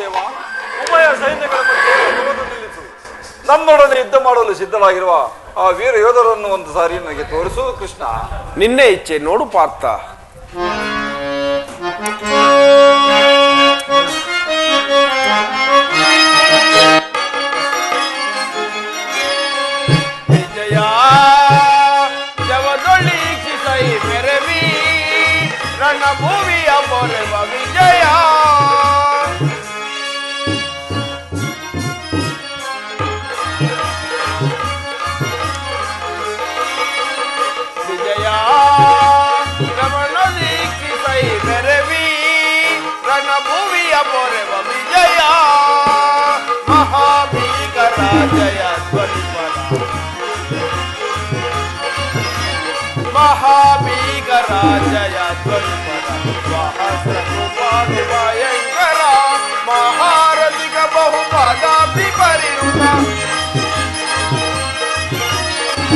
ವಾಸುದೇವ ಉಭಯ ಸೈನ್ಯಗಳ ನಿಲ್ಲಿಸು. ನನ್ನೊಡನೆ ಯುದ್ಧ ಮಾಡಲು ಸಿದ್ಧವಾಗಿರುವ ಆ ವೀರ ಯೋಧರನ್ನು ಒಂದು ಸಾರಿ ನನಗೆ ತೋರಿಸು ಕೃಷ್ಣ. ನಿನ್ನೆ ಇಚ್ಛೆ ನೋಡು ಪಾರ್ಥ. ವಿಜಯ ಜವದೊಳಿಕ್ಷಿಸೈ ಮೆರವಿ ರಣಭೂಮಿಯ ಪೊರೆವ जया बहु पदा बहुपदापि परिणुता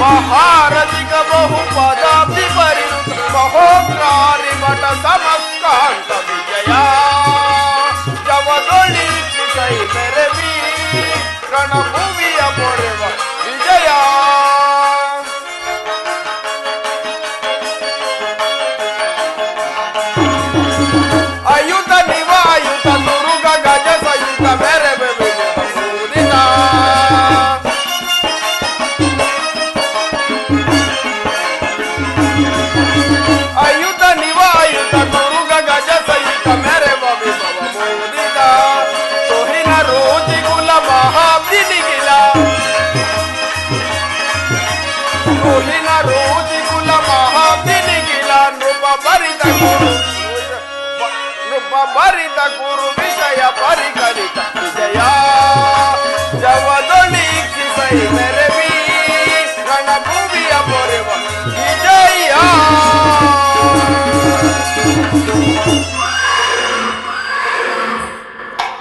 महारथिक बहुपदापि परिणुता महोग्रारिवट समस्कान्त विजया जवदोळि कृषै मेरवी रणभूमि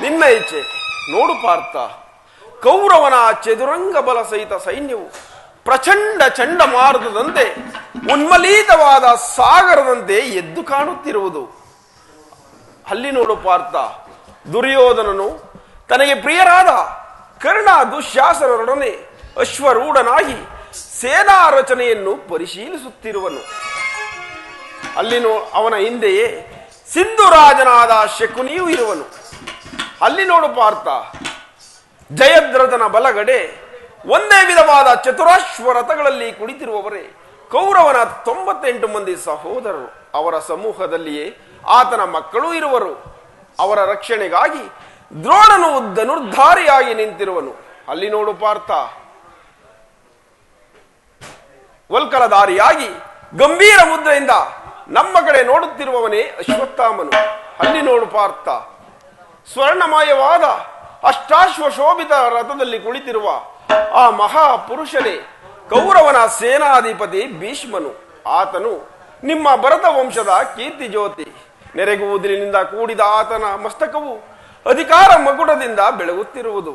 ನಿನ್ನ ಇಚ್ಛೆ. ನೋಡು ಪಾರ್ಥ, ಕೌರವನ ಚದುರಂಗ ಬಲ ಸಹಿತ ಸೈನ್ಯವು ಪ್ರಚಂಡ ಚಂಡಮಾರುತದಂತೆ, ಉನ್ಮಲೀತವಾದ ಸಾಗರದಂತೆ ಎದ್ದು ಕಾಣುತ್ತಿರುವುದು. ಅಲ್ಲಿ ನೋಡು ಪಾರ್ಥ, ದುರ್ಯೋಧನನು ತನಗೆ ಪ್ರಿಯರಾದ ಕರ್ಣ ದುಶ್ಯಾಸನರೊಡನೆ ಅಶ್ವರೂಢನಾಗಿ ಸೇನಾ ರಚನೆಯನ್ನು ಪರಿಶೀಲಿಸುತ್ತಿರುವನು. ಅಲ್ಲಿನೋ ಅವನ ಹಿಂದೆಯೇ ಸಿಂಧುರಾಜನಾದ ಶಕುನಿಯೂ ಇರುವನು. ಅಲ್ಲಿ ನೋಡು ಪಾರ್ಥ, ಜಯದ್ರಥನ ಬಲಗಡೆ ಒಂದೇ ವಿಧವಾದ ಚತುರಾಶ್ವ ರಥಗಳಲ್ಲಿ ಕುಳಿತಿರುವವರೇ, ಕೌರವನ ತೊಂಬತ್ತೆಂಟು ಮಂದಿ ಸಹೋದರರು. ಅವರ ಸಮೂಹದಲ್ಲಿಯೇ ಆತನ ಮಕ್ಕಳೂ ಇರುವರು. ಅವರ ರಕ್ಷಣೆಗಾಗಿ ದ್ರೋಣನು ಧನುರ್ಧಾರಿಯಾಗಿ ನಿಂತಿರುವನು. ಅಲ್ಲಿ ನೋಡು ಪಾರ್ಥ. ವಲ್ಕಲಧಾರಿಯಾಗಿ ಗಂಭೀರ ಮುದ್ರೆಯಿಂದ ನಮ್ಮ ಕಡೆ ನೋಡುತ್ತಿರುವವನೇ ಅಶ್ವತ್ಥಾಮನು. ಅಲ್ಲಿ ನೋಡು ಪಾರ್ಥ. ಸ್ವರ್ಣಮಯವಾದ ಅಷ್ಟಾಶ್ವ ಶೋಭಿತ ರಥದಲ್ಲಿ ಕುಳಿತಿರುವ ಆ ಮಹಾಪುರುಷನೇ ಕೌರವನ ಸೇನಾಧಿಪತಿ ಭೀಷ್ಮನು. ಆತನು ನಿಮ್ಮ ಭರತ ವಂಶದ ಕೀರ್ತಿ ಜ್ಯೋತಿ ನೆರೆಗುವುದರಿಂದ ಕೂಡಿದ ಆತನ ಮಸ್ತಕವು ಅಧಿಕಾರ ಮಗುಟದಿಂದ ಬೆಳಗುತ್ತಿರುವುದು.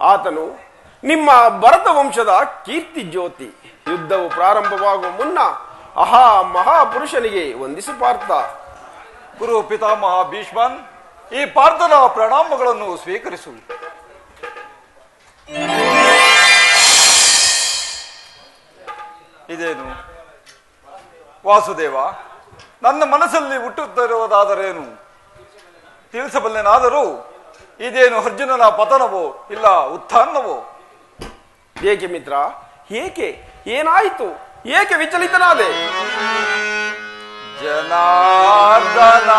ಆತನು, ನಿಮ್ಮ ಭರತ ವಂಶದ ಕೀರ್ತಿ ಜ್ಯೋತಿ, ಯುದ್ಧವು ಪ್ರಾರಂಭವಾಗುವ ಮುನ್ನ ಅಹಾ ಮಹಾಪುರುಷನಿಗೆ ವಂದಿಸು ಪಾರ್ಥ. ಗುರು ಪಿತಾಮಹ ಭೀಷ್ಮನ್, ಈ ಪಾರ್ಥನ ಪ್ರಣಾಮಗಳನ್ನು ಸ್ವೀಕರಿಸು. ಇದೇನು? ವಾಸುದೇವ, ನನ್ನ ಮನಸ್ಸಲ್ಲಿ ಹುಟ್ಟುತ್ತಿರುವುದಾದರೇನು? ತಿಳಿಸಬಲ್ಲೆನಾದರೂ ಇದೇನು ಅರ್ಜುನನ ಪತನವೋ ಇಲ್ಲ ಉತ್ಥಾನವೋ? ಏಕೆ ಮಿತ್ರ? ಏಕೆ ಏನಾಯಿತು? ಏಕೆ ವಿಚಲಿತನಾದೆ? ಜನಾರ್ದನ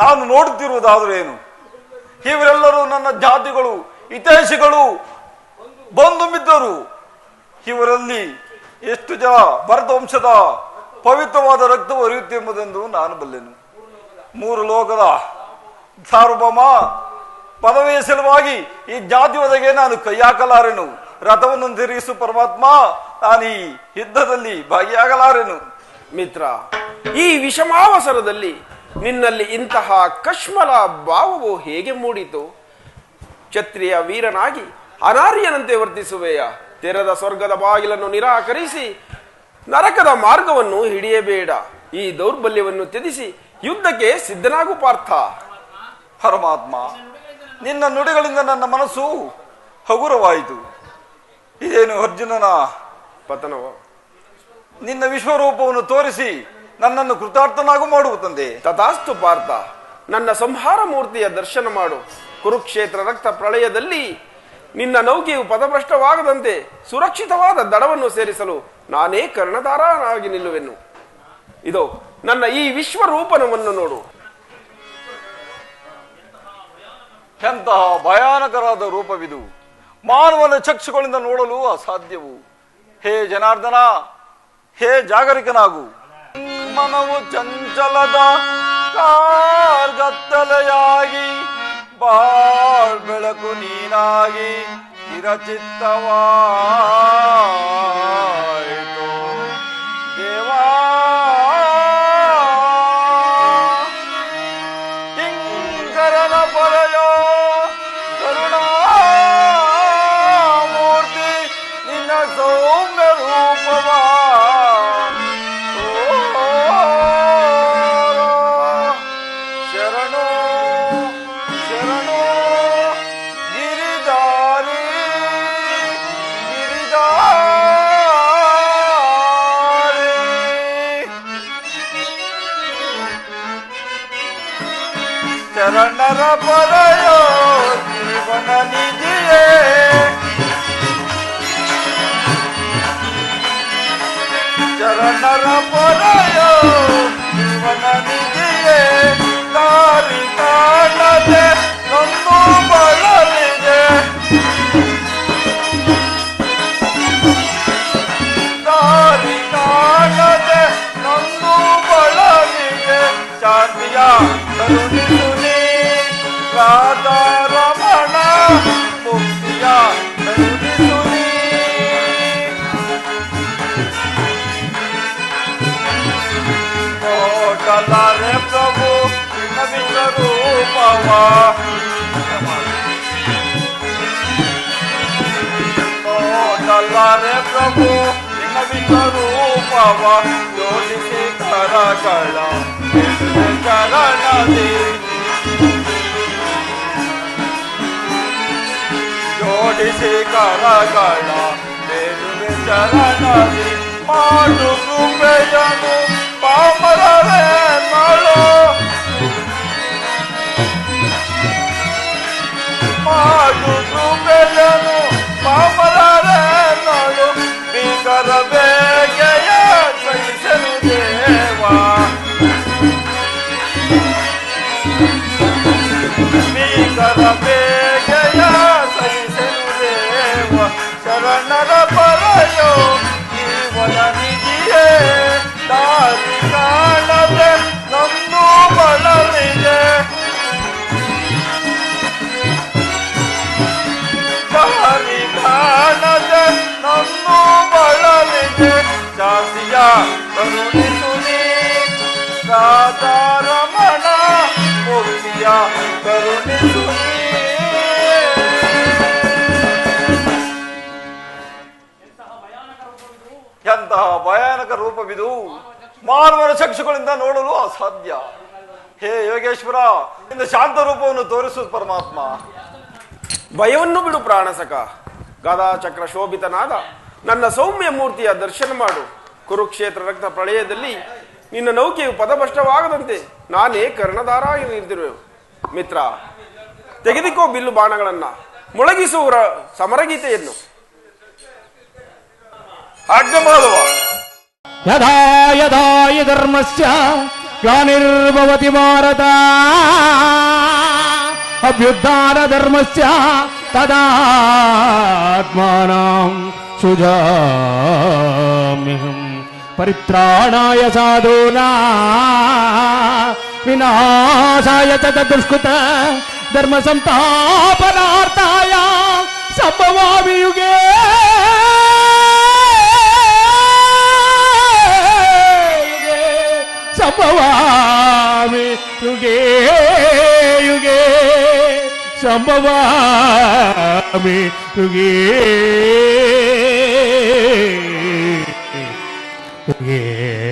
ನಾನು ನೋಡುತ್ತಿರುವುದಾದರೂ ಏನು? ಇವರೆಲ್ಲರೂ ನನ್ನ ಜಾತಿಗಳು ಹಿತೈಷಿಗಳು ಬಂಧು ಮಿದ್ದರು. ಇವರಲ್ಲಿ ಎಷ್ಟು ಜನ ಭರತ ವಂಶದ ಪವಿತ್ರವಾದ ರಕ್ತ ಹರಿಯುತ್ತೆಂಬುದೆಂದು ನಾನು ಬಲ್ಲೆನು. ಮೂರು ಲೋಕದ ಸಾರ್ವಭೌಮ ಪದವಿಯ ಸಲುವಾಗಿ ಈ ಜಾತಿ ಒದಗೆ ನಾನು ಕೈ ಹಾಕಲಾರೆನು. ರಥವನ್ನು ತಿರುಗಿಸು ಪರಮಾತ್ಮ ನಾನು ಈ ಯುದ್ಧದಲ್ಲಿ ಭಾಗಿಯಾಗಲಾರೆನು. ಮಿತ್ರ, ಈ ವಿಷಮಾವಸರದಲ್ಲಿ ನಿನ್ನಲ್ಲಿ ಇಂತಹ ಕಶ್ಮಲ ಭಾವವು ಹೇಗೆ ಮೂಡಿತು? ಕ್ಷತ್ರಿಯ ವೀರನಾಗಿ ಅನಾರ್ಯನಂತೆ ವರ್ತಿಸುವೆಯ ತೆರೆದ ಸ್ವರ್ಗದ ಬಾಗಿಲನ್ನು ನಿರಾಕರಿಸಿ ನರಕದ ಮಾರ್ಗವನ್ನು ಹಿಡಿಯಬೇಡ. ಈ ದೌರ್ಬಲ್ಯವನ್ನು ತ್ಯಜಿಸಿ ಯುದ್ಧಕ್ಕೆ ಸಿದ್ಧನಾಗು ಪಾರ್ಥ. ಪರಮಾತ್ಮ ನಿನ್ನ ನುಡಿಗಳಿಂದ ನನ್ನ ಮನಸ್ಸು ಹಗುರವಾಯಿತು. ಇದೇನು ಅರ್ಜುನನ? ಪತನವ? ನಿನ್ನ ವಿಶ್ವರೂಪವನ್ನು ತೋರಿಸಿ ನನ್ನನ್ನು ಕೃತಾರ್ಥನಾಗೂ ಮಾಡುವ ತಂದೆ. ತಥಾಸ್ತು ಪಾರ್ಥ. ನನ್ನ ಸಂಹಾರ ಮೂರ್ತಿಯ ದರ್ಶನ ಮಾಡು. ಕುರುಕ್ಷೇತ್ರ ರಕ್ತ ಪ್ರಳಯದಲ್ಲಿ ನಿನ್ನ ನೌಕೆಯು ಪದಭ್ರಷ್ಟವಾಗದಂತೆ ಸುರಕ್ಷಿತವಾದ ದಡವನ್ನು ಸೇರಿಸಲು ನಾನೇ ಕರ್ಣಧಾರನಾಗಿ ನಿಲ್ಲುವೆನು. ಇದು ನನ್ನ ಈ ವಿಶ್ವರೂಪನವನ್ನು ನೋಡು. ಎಂತಹ ಭಯಾನಕರಾದ ರೂಪವಿದು. ಮಾನವನ ಚಕ್ಷುಗಳಿಂದ ನೋಡಲು ಅಸಾಧ್ಯವು. ಹೇ ಜನಾರ್ದನ ಹೇ ಜಾಗರಿಕನಾಗು. ಮನವು ಚಂಚಲದ ಕಾರ್ಗತ್ತಲೆಯಾಗಿ ಬಾಳ್ ಬೆಳಕು ನೀನಾಗಿ ಚಿರಚಿತ್ತವಾಯಿತು gözüne kara kara gözüne kara nadir gözüne kara kara gözüne kara nadir Marduk'un beyanı ಭಯಾನಕ ರೂಪವಿದು. ಮಾನವರ ಚಕ್ಷುಗಳಿಂದ ನೋಡಲು ಅಸಾಧ್ಯ. ಹೇ ಯೋಗೇಶ್ವರ ಇಂದ ಶಾಂತ ರೂಪವನ್ನು ತೋರಿಸು ಪರಮಾತ್ಮ. ಭಯವನ್ನು ಬಿಡು ಪ್ರಾಣಸಕ. ಗದಾ ಚಕ್ರ ಶೋಭಿತನಾದ ನನ್ನ ಸೌಮ್ಯ ಮೂರ್ತಿಯ ದರ್ಶನ ಮಾಡು. ಕುರುಕ್ಷೇತ್ರ ರಕ್ತ ಪ್ರಳಯದಲ್ಲಿ ನಿನ್ನ ನೌಕೆಯು ಪದಭಷ್ಟವಾಗದಂತೆ ನಾನೇ ಕರ್ಣಧಾರ ನಿಂತಿರುವೆ ಮಿತ್ರ, ತೆಗೆದುಕೋ ಬಿಲ್ಲು ಬಾಣಗಳನ್ನ. ಮುಳಗಿಸುವ ಸಮರಗೀತೆಯನ್ನು. ಆಜ್ಞೆ ಮಾಡುವ యథా యథాయ ధర్మస్య గ్లానిర్భవతి భారత అభ్యుద్ధార ధర్మస్య తదాత్మానం సుజామ్యహం. పరిత్రాణాయ సాధూనా. వినాశాయ దుష్కృత ధర్మ సంతాపనార్థాయ సంభవామి సంభవామి యుగే యుగే. సంభవామి యుగే. యుగే.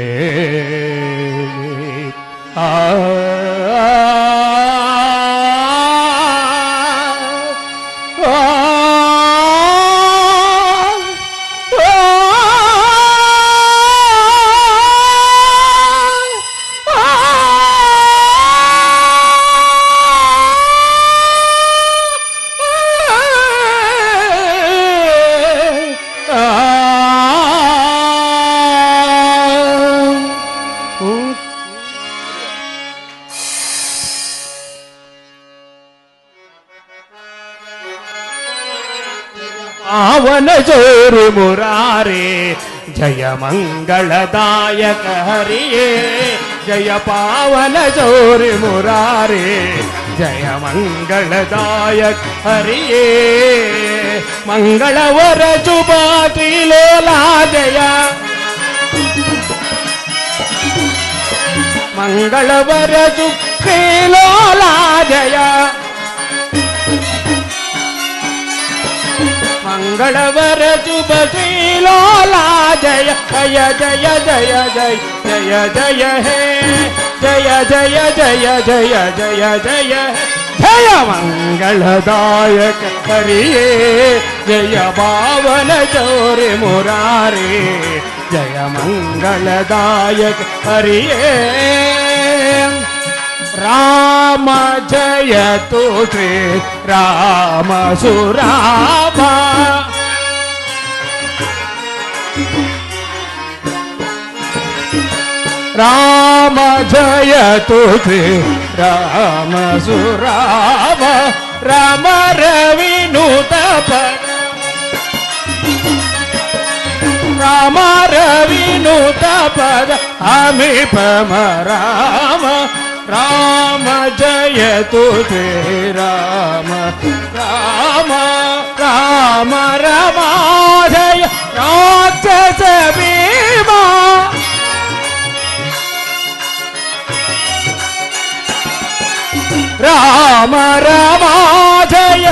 ஞானஜோரு முராரே ஜய மங்களதாயக ஹரியே ஜய பாவன ஜோரு முராரே ஜய மங்களதாயக ஹரியே மங்களவர சுபாதி லோலா ஜய மங்களவர சுபே ஜய मंगलवर शुभ श्रीलोला जय जय जय जय जय जय जय हे जय जय जय जय जय जय जय मंगलदायक करिए जय बावन चोरे मुरारे जय मंगलदायक करिए రామ జయతు శ్రీ రామ సురామ రామ జయతు శ్రీ రామ సురామ రామ రవి నూతప రామ రవి నూతపద అమి పమ రామ రామ జయ తుజే రామ రామ రామ రమ జయ రాక్షస భీమా. రామ రమ జయ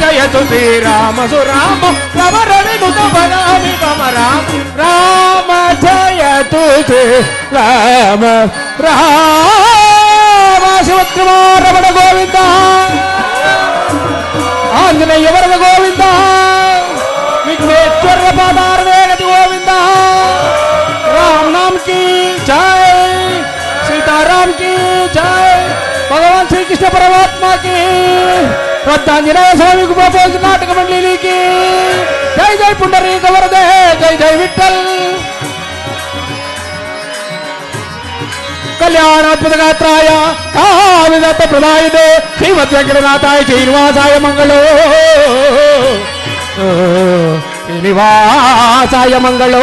జయతు శ్రీరామ సురామ. రమ రవి ముత బలామి మమ రామ రామ జయతు శ్రీరామ రామ శివత్రిమారమణ గోవింద. ఆంజనేయ వరద గోవింద. విఘ్నేశ్వర పాదార వేగతి గోవింద. రామ్ నామ్కి జయ. సీతారాం కి జయ. భగవాన్ శ్రీకృష్ణ పరమాత్మ కి వద్దాంజనేయ కావిదత్త ప్రదాయుడు శ్రీమద్ వెంకటనాథాయ శ్రీనివాసాయ మంగళో. శ్రీనివాసాయ మంగళో.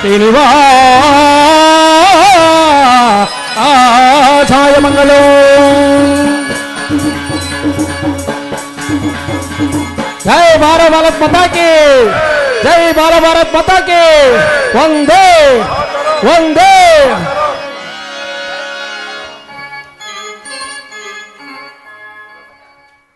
శ్రీనివాసాయ మంగళో. जय भारत भारत माता की। जय भारत भारत माता की। वंदे वंदे।